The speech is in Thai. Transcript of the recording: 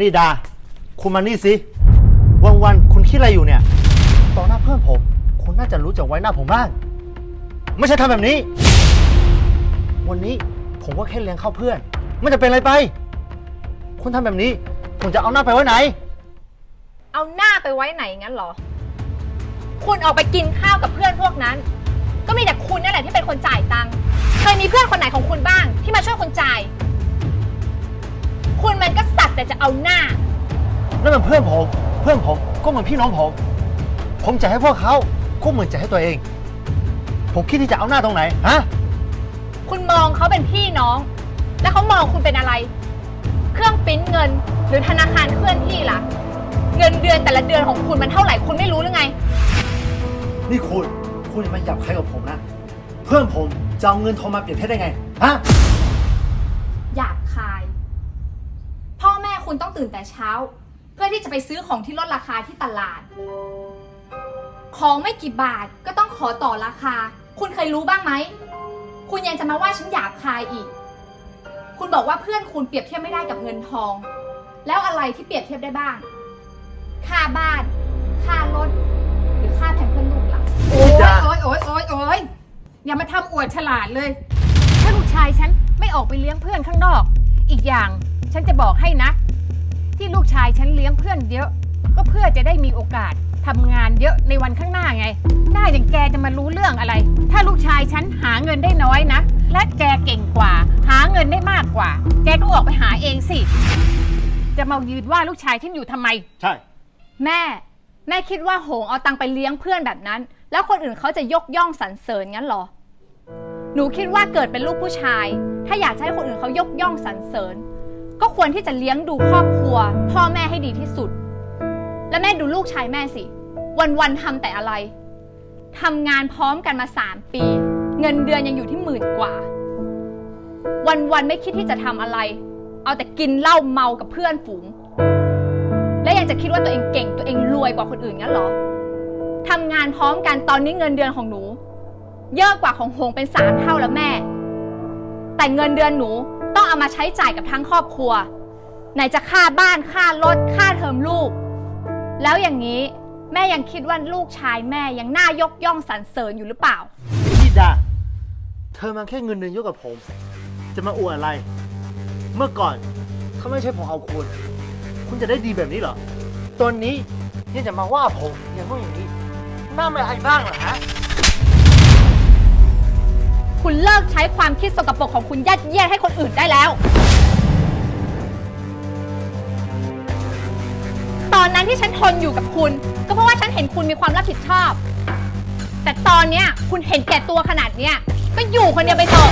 นี่ดา คุณมานี่สิ วันวันๆคุณคิดอะไรอยู่เนี่ย ต่อหน้าเพื่อนผม คุณน่าจะรู้จักไว้หน้าผมบ้าง ไม่ใช่ทำแบบนี้ วันนี้ผมก็แค่เลี้ยงข้าวเพื่อน ไม่จะเป็นอะไรไป คุณทำแบบนี้ ผมจะเอาหน้าไปไว้ไหน เอาหน้าไปไว้ไหนงั้นเหรอ คุณออกไปกินข้าวกับเพื่อนพวกนั้น ก็มีแต่คุณนั่นแหละที่เป็นคนจ่ายตังค์ เคยมีเพื่อนคนไหนของคุณบ้างที่มาช่วยคุณจ่าย คุณมันก็ แต่จะเอาหน้า นั่นเป็นเพื่อนผม เพื่อนผมก็เหมือนพี่น้องผม ผมจะให้พวกเขาก็เหมือนจะให้ตัวเอง ผมคิดที่จะเอาหน้าตรงไหนฮะ คุณมองเขาเป็นพี่น้อง แล้วเขามองคุณเป็นอะไร เครื่องปริ้นเงิน หรือธนาคารเคลื่อนที่ล่ะ เงินเดือนแต่ละเดือนของคุณมันเท่าไหร่คุณไม่รู้หรือไง นี่คุณ คุณอย่ามาหยับใครกับผมนะ เพื่อนผมจะเอาเงินทองมาเปรียบเทียบได้ไง ฮะ หยาบคายพ่อแม่ คุณต้องตื่นแต่เช้า เพื่อที่จะไปซื้อของที่ลดราคาที่ตลาด ของไม่กี่บาทก็ต้องขอต่อราคา คุณเคยรู้บ้างไหม คุณยังจะมาว่าฉันหยาบคายอีก คุณบอกว่าเพื่อนคุณเปรียบเทียบไม่ได้กับเงินทอง แล้วอะไรที่เปรียบเทียบได้บ้าง ค่าบ้าน ค่ารถ หรือค่าแพมเพื่อนลูกล่ะโอ๊ยโอ๊ยโอ๊ยโอ๊ยโอ๊ยอย่ามาทำอวดฉลาดเลย ถ้าลูกชายฉันไม่ออกไปเลี้ยงเพื่อนข้างนอก อีกอย่างฉันจะบอกให้นะที่ ลูกชายฉันเลี้ยงเพื่อนเยอะ ก็เพื่อจะได้มีโอกาสทำงานเยอะในวันข้างหน้าไง หน้าอย่างแกจะมารู้เรื่องอะไร ถ้าลูกชายฉันหาเงินได้น้อยนะ และแกเก่งกว่า หาเงินได้มากกว่า แกก็ออกไปหาเองสิ จะมายืนว่าลูกชายฉันอยู่ทำไม ใช่ แม่ แม่คิดว่าโหงเอาตังค์ไปเลี้ยงเพื่อนแบบนั้น แล้วคนอื่นเขาจะยกย่องสรรเสริญงั้นเหรอ หนูคิดว่าเกิดเป็นลูกผู้ชาย ถ้าอยากจะให้คนอื่นเขายกย่องสรรเสริญ ก็ควรที่จะเลี้ยงดูครอบครัว พ่อแม่ให้ดีที่สุด และแม่ดูลูกชายแม่สิ วันๆทำแต่อะไรทำงานพร้อมกันมาสามปี เงินเดือนยังอยู่ที่หมื่นกว่า วันๆไม่คิดที่จะทำอะไร เอาแต่กินเหล้าเมากับเพื่อนฝูง และยังจะคิดว่าตัวเองเก่งตัวเองรวยกว่าคนอื่นงั้นเหรอทำงานพร้อมกันตอนนี้เงินเดือนของหนู เยอะกว่าของหงเป็นสามเท่าแล้วแม่ แต่เงินเดือนหนู ต้องเอามาใช้จ่ายกับทั้งครอบครัว ไหนจะค่าบ้านค่ารถค่าเทอมลูก แล้วอย่างนี้แม่ยังคิดว่าลูกชายแม่ยังน่ายกย่องสรรเสริญอยู่หรือเปล่า พี่ดา เธอมันแค่เงินเดือนเยอะกับผม จะมาอวดอะไร เมื่อก่อนถ้าไม่ใช่ผมเอาคุณ คุณจะได้ดีแบบนี้เหรอ ตอนนี้ยังจะมาว่าผมอย่างนู้นอย่างนี้หน้าไม่อายบ้างเหรอฮะ คุณเลิกใช้ความคิดสกปรกของคุณยัดเยียดให้คนอื่นได้แล้ว ตอนนั้นที่ฉันทนอยู่กับคุณ ก็เพราะว่าฉันเห็นคุณมีความรับผิดชอบ แต่ตอนเนี้ยคุณเห็นแก่ตัวขนาดเนี้ยก็อยู่คนเดียวไปเถอะ